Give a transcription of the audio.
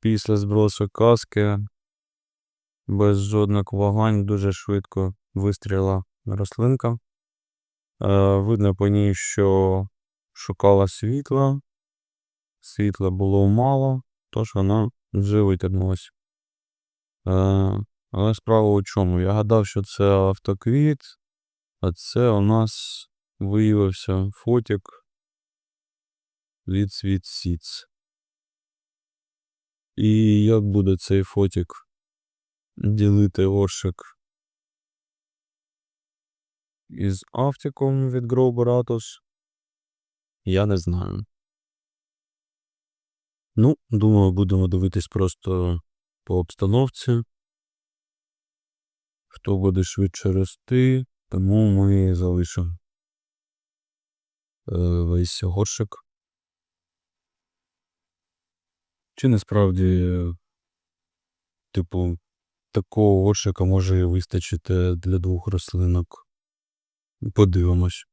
після збросу каски без жодних вагань дуже швидко вистріла рослинка. Е, видно по ній, що шукала світла. Світла було мало, тож вона вже витягнулась. Е, але справа у чому? Я гадав, що це автоквіт, а це у нас виявився фотик від Світ Сіц. І як буде цей фотик ділити горшик із автиком від Baratus, я не знаю. Ну, думаю, будемо дивитись просто по обстановці. Хто буде швидше рости, тому ми залишимо е, весь горшик. Чи насправді, типу, такого горшика може вистачити для двох рослинок. Подивимось.